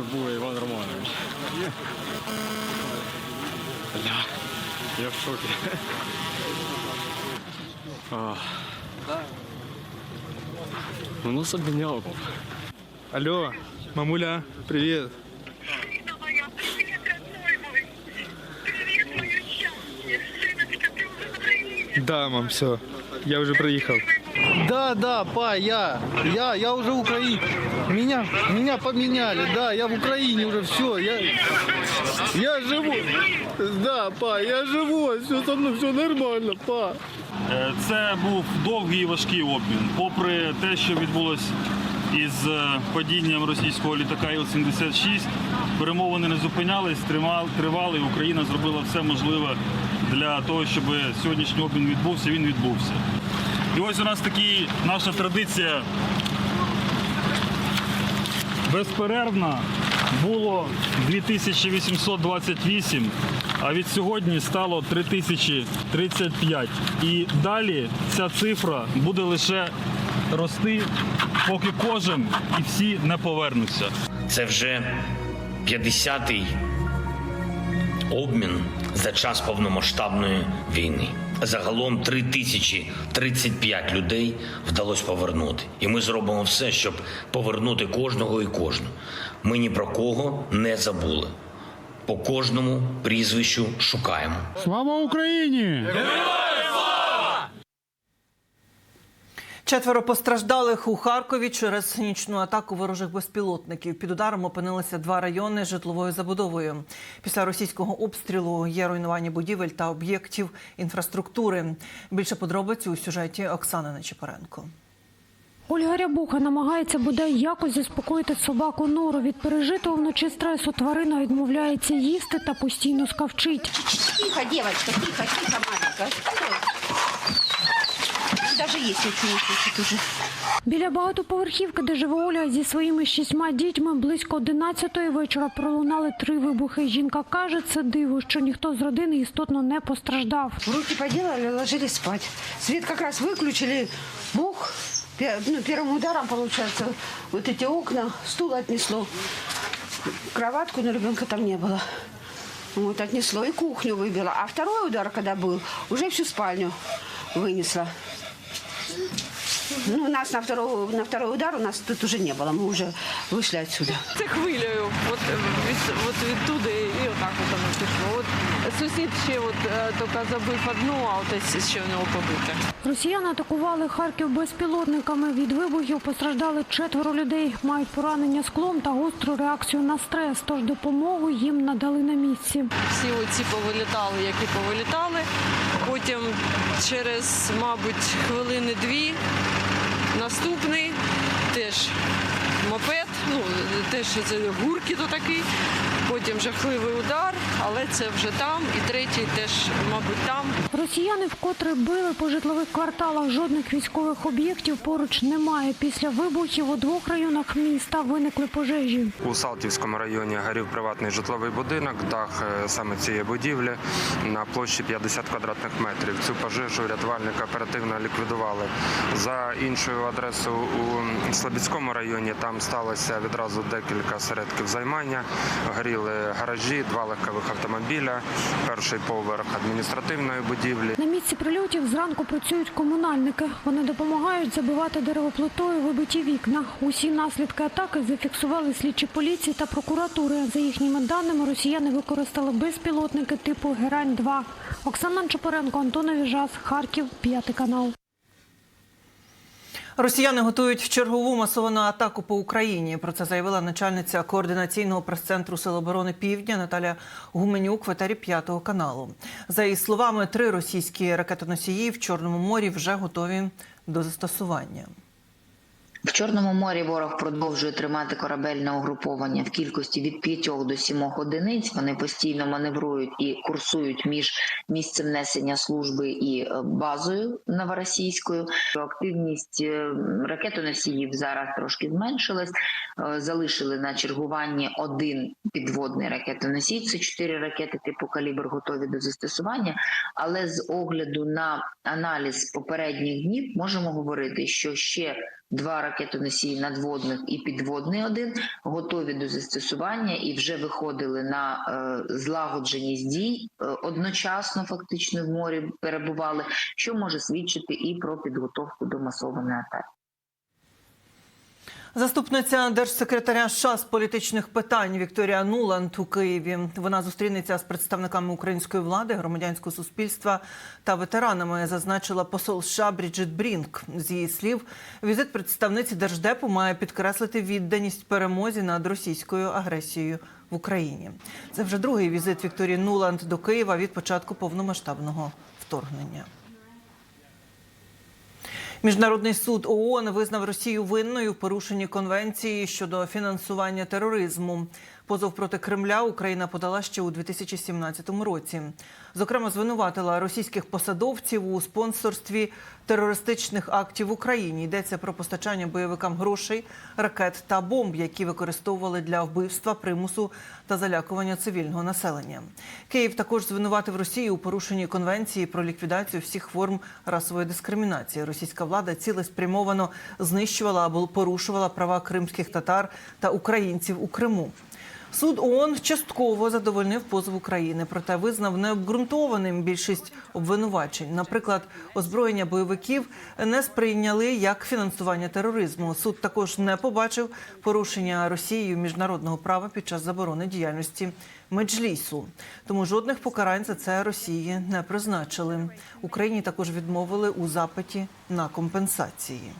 турбує Іван Романович. Бля, я в шокі. А. Ну нас обміняло. Алло, мамуля, привет, Да, мам, все. Я уже приехал. Да, да, па, я. Я, я уже в Украине. Меня, меня поменяли, да, я в Украине уже, все. Я, я живу. Да, па, я живу, все со мной, все нормально, па. Це був довгий і важкий обмін. Попри те, що відбулось із е, падінням російського літака Іл-76, перемовини не зупинялись, тривали, Україна зробила все можливе для того, щоб сьогоднішній обмін відбувся, він відбувся. І ось у нас такі наша традиція безперервна було 2828, а від сьогодні стало 3035. І далі ця цифра буде лише рости, поки кожен і всі не повернуться. Це вже 50-й обмін за час повномасштабної війни. Загалом 3035 людей вдалося повернути. І ми зробимо все, щоб повернути кожного і кожну. Ми ні про кого не забули. По кожному прізвищу шукаємо. Слава Україні! Четверо постраждалих у Харкові через нічну атаку ворожих безпілотників. Під ударом опинилися два райони з житловою забудовою. Після російського обстрілу є руйнування будівель та об'єктів інфраструктури. Більше подробиць у сюжеті Оксани Нечипоренко. Ольга Рябуха намагається бодай якось заспокоїти собаку Нору. Від пережитого вночі стресу тварина відмовляється їсти та постійно скавчить. Тихо, девочка, тихо, тихо, маленькая Успокойся. Ну, Даже есть очень не хочет уже. Біля багатоповерхівки, де живе Оля зі своїми шістьма дітьми, близько 11-ї вечора пролунали три вибухи. Жінка каже, це диво, що ніхто з родини істотно не постраждав. Руки поделали, ложились спать. Свет как раз выключили, мух. Пе- Ну, первым ударом, получается, вот эти окна, стул отнесло. Кроватку, но ребенка там не было. Вот, отнесло и кухню выбило. А второй удар, когда был, уже всю спальню вынесло. Ну, у нас на второй, на второй удар у нас тут уже не было. Мы уже вышли отсюда. Це хвилею, от, е, від, от відтуди і отак от воно пішло. От сусід ще от, е, тільки забив одну, а от ще в нього побите. Росіяни атакували Харків безпілотниками. Від вибухів постраждали четверо людей. Мають поранення склом та гостру реакцію на стрес. Тож допомогу їм надали на місці. Всі оці повилітали, які повилітали. Потім через, мабуть, хвилини-дві наступний теж мопед, ну теж це гуркіт отакий, Потім жахливий удар, але це вже там. І третій теж, мабуть, там. Росіяни вкотре били по житлових кварталах. Жодних військових об'єктів поруч немає. Після вибухів у двох районах міста виникли пожежі. У Салтівському районі горів приватний житловий будинок, дах е, саме цієї будівлі на площі 50 квадратних метрів. Цю пожежу рятувальники оперативно ліквідували. За іншою адресою у Слобідському районі там сталося відразу декілька осередків займання. Горіли гаражі, два легкових автомобіля, перший поверх адміністративної будівлі. На місці прильотів зранку працюють комунальники. Вони допомагають забивати деревоплитою вибиті вікна. Усі наслідки атаки зафіксували слідчі поліції та прокуратури. За їхніми даними, росіяни використали безпілотники типу Герань-2. Оксана Чепоренко, Антон Віжас, Харків, п'ятий канал. Росіяни готують чергову масовану атаку по Україні. Про це заявила начальниця координаційного прес-центру Сил оборони Півдня Наталя Гуменюк в етері п'ятого каналу. За її словами, три російські ракетоносії в Чорному морі вже готові до застосування. В Чорному морі ворог продовжує тримати корабельне угруповання в кількості від 5 до 7 одиниць. Вони постійно маневрують і курсують між місцем несення служби і е, базою новоросійською. Активність е, ракетоносіїв зараз трошки зменшилась. Е, Залишили на чергуванні один підводний ракетоносій. Це чотири ракети типу калібр готові до застосування. Але з огляду на аналіз попередніх днів можемо говорити, що ще два ракетоносії надводних і підводний один готові до застосування і вже виходили на е, злагодженість дій е, одночасно, фактично в морі перебували, що може свідчити і про підготовку до масованої атаки. Заступниця держсекретаря США з політичних питань Вікторія Нуланд у Києві. Вона зустрінеться з представниками української влади, громадянського суспільства та ветеранами. Зазначила посол США Бріджит Брінк. З її слів, візит представниці держдепу має підкреслити відданість перемозі над російською агресією в Україні. Це вже другий візит Вікторії Нуланд до Києва від початку повномасштабного вторгнення. Міжнародний суд ООН визнав Росію винною в порушенні конвенції щодо фінансування тероризму. Позов проти Кремля Україна подала ще у 2017 році. Зокрема, звинуватила російських посадовців у спонсорстві терористичних актів в Україні. Йдеться про постачання бойовикам грошей, ракет та бомб, які використовували для вбивства, примусу та залякування цивільного населення. Київ також звинуватив Росію у порушенні конвенції про ліквідацію всіх форм расової дискримінації. Російська влада цілеспрямовано знищувала або порушувала права кримських татар та українців у Криму. Суд ООН частково задовольнив позов України, проте визнав необґрунтованим більшість обвинувачень. Наприклад, озброєння бойовиків не сприйняли як фінансування тероризму. Суд також не побачив порушення Росією міжнародного права під час заборони діяльності меджлісу. Тому жодних покарань за це Росії не призначили. Україні також відмовили у запиті на компенсації.